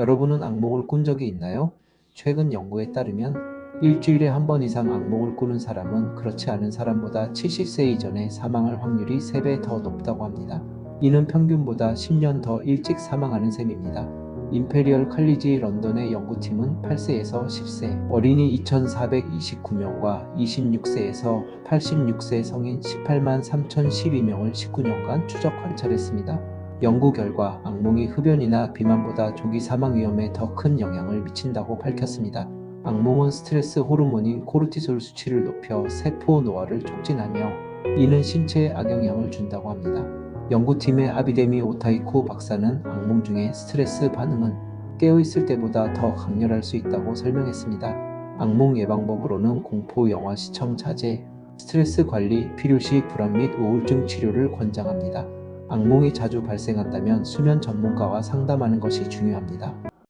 여러분은 악몽을 꾼 적이 있나요? 최근 연구에 따르면 일주일에 한 번 이상 악몽을 꾸는 사람은 그렇지 않은 사람보다 70세 이전에 사망할 확률이 3배 더 높다고 합니다. 이는 평균보다 10년 더 일찍 사망하는 셈입니다. 임페리얼 칼리지 런던의 연구팀은 8세에서 10세 어린이 2,429명과 26세에서 86세 성인 18만 3,012명을 19년간 추적 관찰했습니다. 연구 결과 악몽이 흡연이나 비만보다 조기 사망 위험에 더 큰 영향을 미친다고 밝혔습니다. 악몽은 스트레스 호르몬인 코르티솔 수치를 높여 세포 노화를 촉진하며 이는 신체에 악영향을 준다고 합니다. 연구팀의 아비데미 오타이코 박사는 악몽 중에 스트레스 반응은 깨어있을 때보다 더 강렬할 수 있다고 설명했습니다. 악몽 예방법으로는 공포 영화 시청 자제, 스트레스 관리, 필요시 불안 및 우울증 치료를 권장합니다. 악몽이 자주 발생한다면 수면 전문가와 상담하는 것이 중요합니다.